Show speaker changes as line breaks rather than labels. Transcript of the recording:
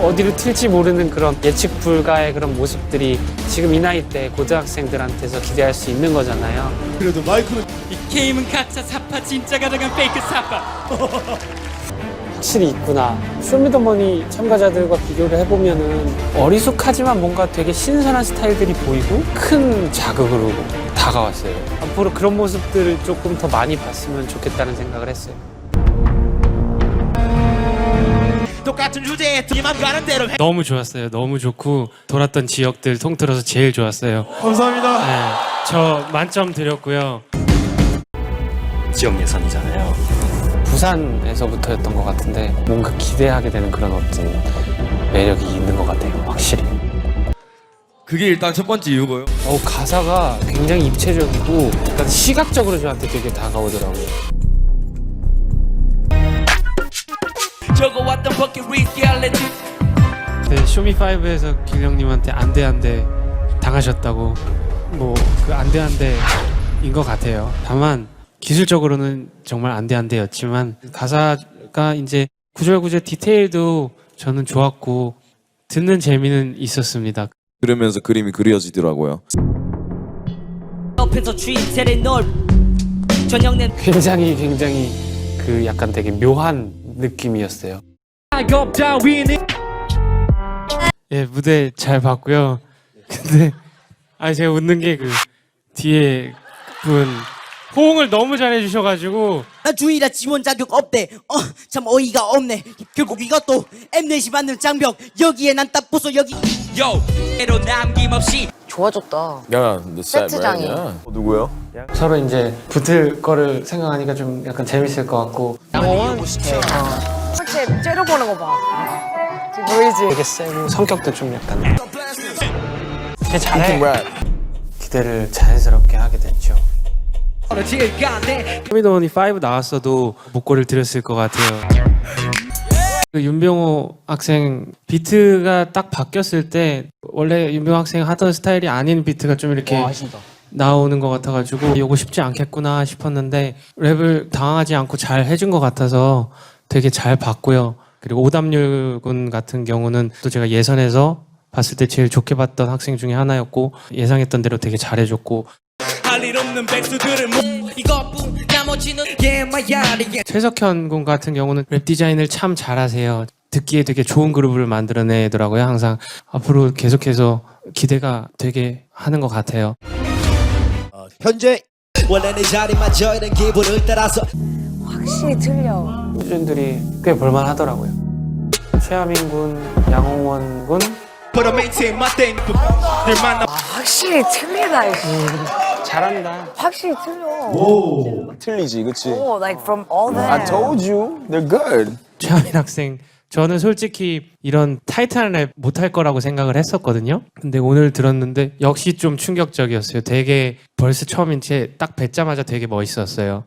어디로 튈지 모르는 그런 예측 불가의 그런 모습들이 지금 이 나이 때 고등학생들한테서 기대할 수 있는 거잖아요.
그래도 마이크는
이 게임은 가짜 사파 진짜 가져간 페이크 사파
확실히 있구나. 쇼미더머니 참가자들과 비교를 해보면은 어리숙하지만 뭔가 되게 신선한 스타일들이 보이고 큰 자극으로 다가왔어요. 앞으로 그런 모습들을 조금 더 많이 봤으면 좋겠다는 생각을 했어요.
똑같은 주제에 뒤만 가는 대로 해.
너무 좋았어요. 너무 좋고 돌았던 지역들 통틀어서 제일 좋았어요.
감사합니다.
네, 저 만점 드렸고요.
지역 예선이잖아요.
부산에서부터였던 것 같은데 뭔가 기대하게 되는 그런 어떤 매력이 있는 것 같아요. 확실히.
그게 일단 첫 번째 이유고요.
어, 가사가 굉장히 입체적이고 약간 시각적으로 저한테 되게 다가오더라고요.
적어왔던 버킷리스트 알레지
네, 쇼미5에서 길령님한테 안돼 안돼 당하셨다고 뭐 그 안돼 안돼인 것 같아요. 다만 기술적으로는 정말 안돼 안돼였지만 가사가 이제 구절구절 디테일도 저는 좋았고 듣는 재미는 있었습니다.
들으면서 그림이 그려지더라고요.
옆에서 주인세를 널 저녁 내
굉장히 굉장히 그 약간 되게 묘한 느낌이었어요.
예 무대 잘 봤고요. 근데 아 제가 웃는 게 그 뒤에 분 호응을 너무 잘해 주셔가지고
나 주의라 지원 자격 없대. 어, 참 어이가 없네. 결국 이것도 엠넷이 받는 장벽. 여기에 난딱 부숴 여기.
요 애로 남김없이
좋아졌다.
야, 너
세트장이.
누구요?
서로 이제 붙을 거를 생각하니까 좀 약간 재밌을 것 같고
솔직히 째려보는 거 봐. 지금 보이지?
되게 세고 성격도 좀 약간 되게 잘해 기대를 자연스럽게 하게 됐죠.
쇼미더머니 5 나왔어도 목걸이를 드렸을 것 같아요. 그 윤병호 학생 비트가 딱 바뀌었을 때 원래 윤병호 학생 하던 스타일이 아닌 비트가 좀 이렇게 나오는 것 같아가지고 이거 쉽지 않겠구나 싶었는데 랩을 당황하지 않고 잘 해준 것 같아서 되게 잘 봤고요. 그리고 오담률 군 같은 경우는 또 제가 예선에서 봤을 때 제일 좋게 봤던 학생 중에 하나였고 예상했던 대로 되게 잘해줬고
할일 없는 백수들은 뭐 이것뿐 나머지는 예마야리
최석현 군 같은 경우는 랩 디자인을 참 잘하세요. 듣기에 되게 좋은 그룹을 만들어내더라고요. 항상 앞으로 계속해서 기대가 되게 하는 것 같아요.
현재
원래 내 자리마저 이런 기분을 따라서
확실히 틀려.
수준들이 꽤 볼만하더라고요. 최하민 군, 양홍원 군
아, 확실히 틀리다. 이씨.
잘한다.
확실히 틀려.
틀리지, 그치?
오, like from all that.
I told you, they're good.
최하민 학생 저는 솔직히 이런 타이트한 랩 못할 거라고 생각을 했었거든요. 근데 오늘 들었는데 역시 좀 충격적이었어요. 되게 벌써 처음인 채 딱 뵙자마자 되게 멋있었어요.